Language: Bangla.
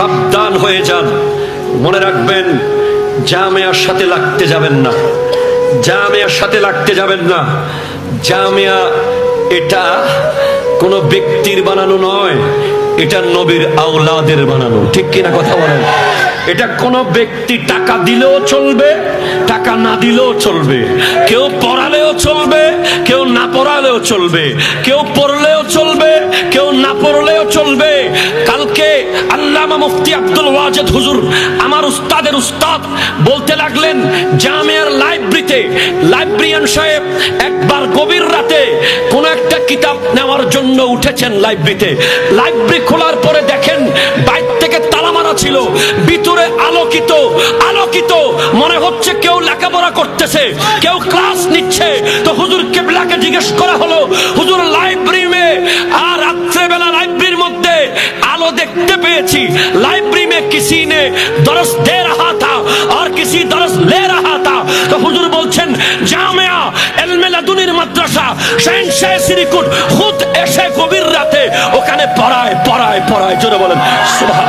সাবধান হয়ে যান। মনে রাখবেন, জামেয়ার সাথে লাগতে যাবেন না। জামেয়ার সাথে লাগতে যাবেন না। জামিয়া এটা কোনো ব্যক্তির বানানো নয়, এটা নবীর আওলাদের বানানো। ঠিক কিনা কথা বলেন? এটা কোন ব্যক্তি টাকা দিলেও চলবে, টাকা না দিলেও চলবে। কেউ পড়ালেও চলবে, কেউ না পড়ালেও চলবে। কেউ পড়লেও চলবে কালকে আল্লামা মুফতি আব্দুল ওয়াজেদ হুজুর, আমার উস্তাদের উস্তাদ বলতে লাগলেন, জামিয়ার লাইব্রেরিতে লাইব্রেরিয়ান সাহেব একবার গভীর রাতে কোন একটা কিতাব নেওয়ার জন্য উঠেছেন লাইব্রেরিতে। লাইব্রেরি খোলার পরে দেখেন বাইর থেকে তালা মারা ছিল, ভিতরে আলোকিত আলোকিত, মনে হচ্ছে কেউ লেখাপড়া করতেছে, কেউ ক্লাস নিচ্ছে। তো হুজুর কেবলাকে জিজ্ঞেস করা হলো, হুজুর, লাইব্রেরি দেখতে পেয়েছি। थी लाइब्रेरी में নে দরস দে রাহা থা, আর और দরস লে রাহা থা। তো হুজুর বলছেন, জামিয়া ইলমে লাদুনির মাদ্রাসা শাহনশাহ সিরিকুট, খুদ এসে গভীর রাতে ওখানে পড়ায় পড়ায় পড়ায়। জোরে বলেন সুবহান